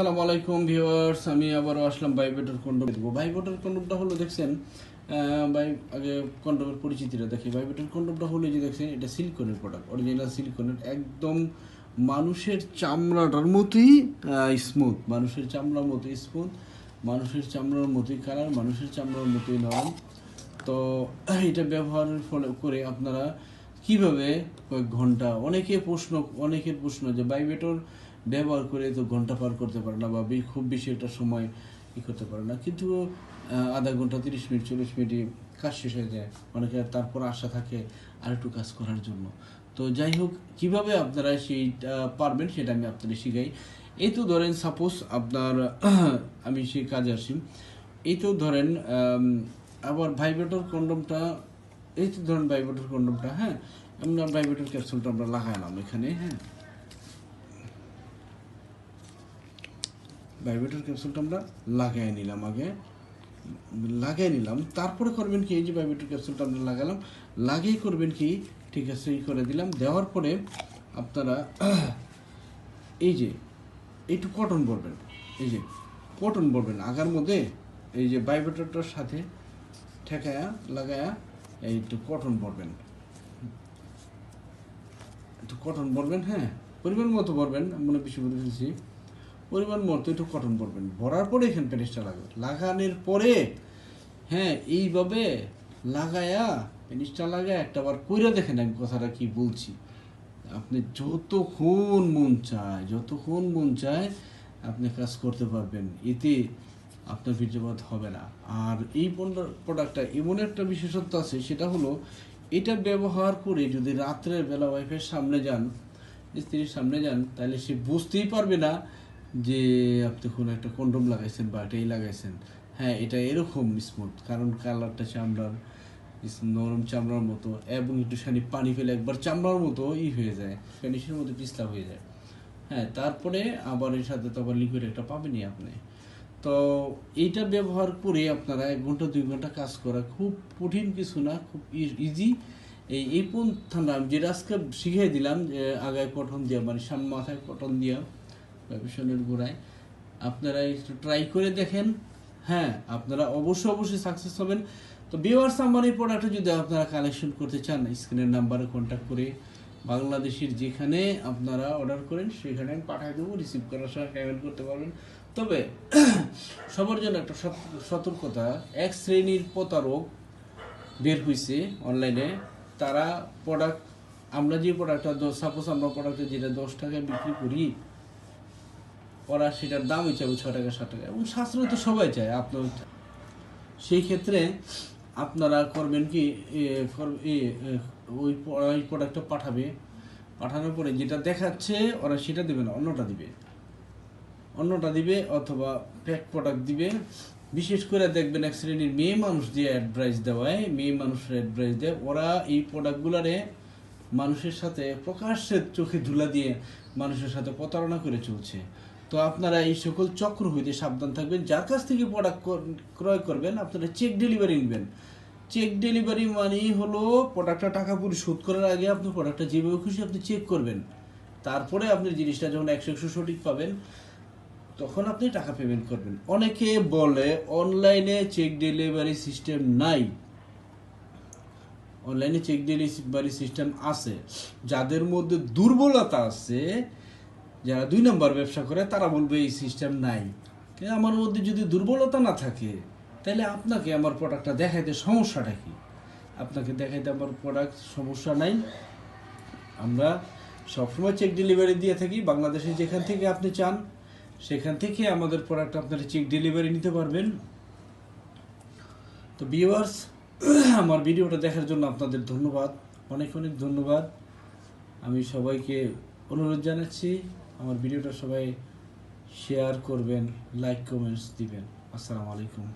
সালাম আলাইকুম ভিউয়ার্স, আমি আবারও আসলাম বাইবেটার কন্ডম। দেবো বাইবেটার কন্ডমটা হলো দেখছেন বাই আগে কন্ডমের পরিচিতিটা দেখি। বাইবেটার কন্ডমটা হলো যে দেখছেন, এটা সিলিকনের প্রোডাক্ট অরিজিনাল সিলিকনের একদম মানুষের চামড়াটার মতোই স্মুথ মানুষের চামড়ার মতোই স্মুথ মানুষের চামড়ার মতোই কালার মানুষের চামড়ার মতোই নরম। তো, এটা ব্যবহারের ফলে করে আপনারা কীভাবে কয়েক ঘণ্টা, অনেকে প্রশ্ন, অনেকের প্রশ্ন যে বাইবেটর ব্যবহার করে তো ঘণ্টা পার করতে পারে না বা খুব বেশি একটা সময় ই করতে পারে না। কিন্তু আধা ঘণ্টা তিরিশ মিনিট, চল্লিশ মিনিটে কাজ শেষ হয়ে যায়। অনেকে তারপর আশা থাকে আর একটু কাজ করার জন্য। তো যাই হোক, কীভাবে আপনারা সেইটা পারবেন সেটা আমি আপনাদের শিখাই। এই তো ধরেন সাপোজ আপনার, আমি সেই কাজে আসি। এই তো ধরেন আবার ভাইব্রেটর কন্ডমটা এই তো ধরেন ভাইব্রেটর কন্ডমটা হ্যাঁ? আমরা ভাইব্রেটর ক্যাপসুলটা আমরা লাগাইলাম এখানে হ্যাঁ? ভাইব্রেটর ক্যাপসুলটা আমরা লাগাই নিলাম আগে। লাগাই নিলাম, তারপরে করবেন কি, এই যে ভাইব্রেটর ক্যাপসুলটা আমরা লাগালাম, লাগিয়ে করবেন কি, ঠিক আছে এই করে দিলাম, দেওয়ার পরে আপনারা এই যে, একটু কটন বলবেন, এই যে কটন বলবেন, আগার মধ্যে এই যে ভাইব্রেটরটার সাথে ঠেকায়া, লাগায়া এই একটু কটন বলবেন। একটু কটন বলবেন হ্যাঁ পরিমাণ মতো বলবেন, মনে বেশি বলে ফেলছি পরিমাণ মতো একটু কটন বলবেন ভরার পরে এখানে প্যানিসটা লাগবে লাগানোর পরে হ্যাঁ এইভাবে লাগায়া প্যানিসটা লাগায় একটা বার কইরা দেখেন আমি কথাটা কি বলছি। আপনি যতক্ষণ মন চায়, যতক্ষণ মন চায়, আপনি কাজ করতে পারবেন। এতে আপনার বীর্যপাত হবে না। আর এই প্রোডাক্টটা এমন একটা বিশেষত্ব আছে, সেটা হলো এটা ব্যবহার করে যদি রাত্রের বেলা ওয়াইফের সামনে যান, স্ত্রীর সামনে যান, তাহলে সে বুঝতেই পারবে না যে আপনি কোনো একটা কন্ডম লাগাইছেন বা এটাই লাগাইছেন হ্যাঁ এটা এরকম স্মুথ কারণ কালারটা চামড়ার নরম চামড়ার মতো, এবং একটু খানি পানি ফেলে একবার চামড়ার মতো ই হয়ে যায় ফ্যানিশের মতো পিছলা হয়ে যায়। হ্যাঁ তারপরে আবার এর সাথে তো আবার লিকুইড একটা পাবেনই আপনি। তো এইটা ব্যবহার করে আপনারা এক ঘণ্টা, দুই ঘণ্টা কাজ করা খুব কঠিন কিছু না, খুব ইজি এই এই পন্থাটা আমি যেটা আজকে শিখিয়ে দিলাম আগায় কটন দিয়া মানে সামনে মাথায় কটন দিয়া পেছনের গোড়ায়। আপনারা একটু ট্রাই করে দেখেন। হ্যাঁ আপনারা অবশ্যই অবশ্যই সাকসেস হবেন। তো ভিউয়ার্স আমার এই প্রোডাক্টটা যদি আপনারা কালেকশন করতে চান স্ক্রিনের নাম্বারে কন্ট্যাক্ট করে বাংলাদেশের যেখানে আপনারা অর্ডার করেন, সেখানে আমি পাঠিয়ে দেবো। রিসিভ করার সময় পেমেন্ট করতে পারবেন। তবে সবার জন্য একটা সত- সতর্কতা, এক শ্রেণির প্রতারক বের হয়েছে অনলাইনে তারা প্রোডাক্ট আমরা যে প্রোডাক্টটা সাপোজ আমরা প্রোডাক্টটা যেটা দশ টাকায় বিক্রি করি ওরা সেটার দাম হিসাবে ছ টাকা, সাত টাকা। এবং সাশ্রয় তো সবাই চায়, আপনার সেই ক্ষেত্রে আপনারা করবেন কি ওই ওই প্রোডাক্টটা পাঠাবে। পাঠানোর পরে যেটা দেখাচ্ছে, ওরা সেটা দেবে না, অন্যটা দিবে। অন্যটা দিবে অথবা প্যাক প্রোডাক্ট দিবে। বিশেষ করে দেখবেন এক শ্রেণির মেয়ে মানুষ দিয়ে অ্যাডভাইস দেওয়ায়, মেয়ে মানুষের অ্যাডভাইস দেয়, ওরা এই প্রোডাক্টগুলারে মানুষের সাথে প্রকাশ্যের চোখে ধুলা দিয়ে মানুষের সাথে প্রতারণা করে চলছে। তো আপনারা এই সকল চক্র হইতে সাবধান থাকবেন। যার কাছ থেকে প্রোডাক্ট ক্রয় করবেন, আপনারা চেক ডেলিভারি নেবেন। চেক ডেলিভারি মানেই হলো প্রোডাক্টটা টাকা পরিশোধ করার আগে আপনি প্রোডাক্টটা যেভাবে খুশি আপনি চেক করবেন। তারপরে আপনি জিনিসটা যখন একশো একশো সঠিক পাবেন, তখন আপনি টাকা পেমেন্ট করবেন। অনেকে বলে, অনলাইনে চেক ডেলিভারি সিস্টেম নাই। অনলাইনে চেক ডেলিভারি সিস্টেম আছে। যাদের মধ্যে দুর্বলতা আছে যারা দুই নম্বর ব্যবসা করে, তারা বলবে, এই সিস্টেম নাই। কিন্তু আমার মধ্যে যদি দুর্বলতা না থাকে, তাহলে আপনাকে আমার প্রোডাক্টটা দেখাইতে সমস্যাটা কি? আপনাকে দেখাইতে আমার প্রোডাক্ট সমস্যা নাই। আমরা সবসময় চেক ডেলিভারি দিয়ে থাকি। বাংলাদেশে যেখান থেকে আপনি চান, সেখান থেকে আমাদের প্রোডাক্ট আপনারা চেক ডেলিভারি নিতে পারবেন। তো ভিউয়ার্স আমার ভিডিওটা দেখার জন্য আপনাদের ধন্যবাদ। অনেক অনেক ধন্যবাদ। আমি সবাইকে অনুরোধ জানাচ্ছি। আমার ভিডিওটা সবাই শেয়ার করবেন লাইক কমেন্টস দিবেন। আসসালামু আলাইকুম।